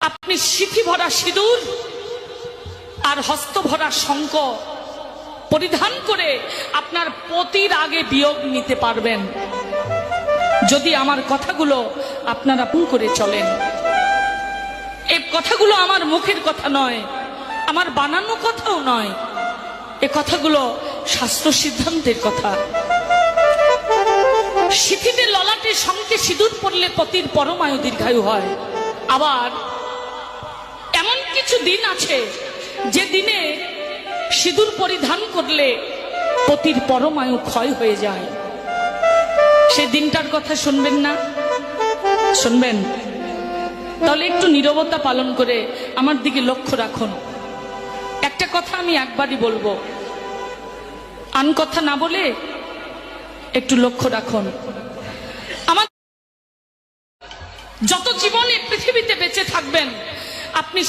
আপনি সিথি ভরা সিঁদুর আর হস্ত ভরা শঙ্ক পরিধান করে আপনার পতির আগে বিয়োগ নিতে পারবেন। যদি আমার কথাগুলো আপনারা পুঁ করে চলেন। এই কথাগুলো আমার মুখের কথা নয়, আমার বানানো কথাও নয়। এ কথাগুলো শাস্ত্র সিদ্ধান্তের কথা। সিথিতে ললাটে সঙ্গে সিঁদুর পড়লে পতির পরমায়ু দীর্ঘায়ু হয়। আবার কিছু দিন আছে। যে দিনে সিঁদুর পরিধান করলে পতির পরমায়ু ক্ষয় হয়ে যায়। সে দিনটার কথা শুনবেন না? শুনবেন? তাহলে একটু নীরবতা পালন করে আমার দিকে লক্ষ্য রাখুন। একটা কথা আমি একবারই বলব। আন কথা না বলে একটু লক্ষ্য রাখুন। আমার যত জীবনে পৃথিবীতে বেঁচে থাকবেন, আপনি